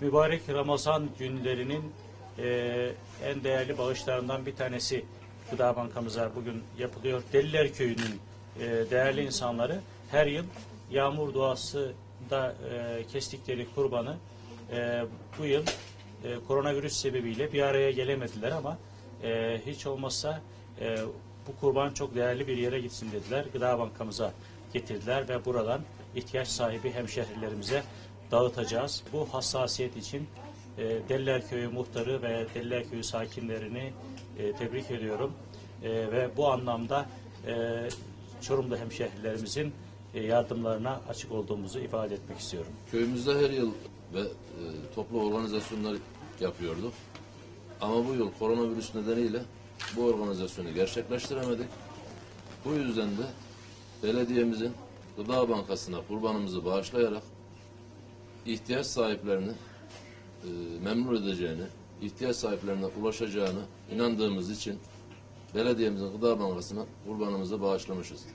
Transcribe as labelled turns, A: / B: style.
A: mübarek Ramazan günlerinin e, en değerli bağışlarından bir tanesi Gıda Bankamıza bugün yapılıyor. Deliler Köyü'nün e, değerli insanları her yıl yağmur duasında e, kestikleri kurbanı e, bu yıl e, koronavirüs sebebiyle bir araya gelemediler ama e, hiç olmazsa e, bu kurban çok değerli bir yere gitsin dediler. Gıda Bankamıza getirdiler ve buradan ihtiyaç sahibi hemşehrilerimize dağıtacağız. Bu hassasiyet için e, Deliler Köyü muhtarı ve Deliler Köyü sakinlerini e, tebrik ediyorum. E, ve bu anlamda e, Çorumlu hemşehrilerimizin e, yardımlarına açık olduğumuzu ifade etmek istiyorum.
B: Köyümüzde her yıl ve e, toplu organizasyonlar yapıyorduk. Ama bu yıl koronavirüs nedeniyle bu organizasyonu gerçekleştiremedik. Bu yüzden de belediyemizin Gıda Bankası'na kurbanımızı bağışlayarak ihtiyaç sahiplerini e, memnun edeceğini, ihtiyaç sahiplerine ulaşacağını inandığımız için belediyemizin Gıda Bankası'na kurbanımızı bağışlamışız.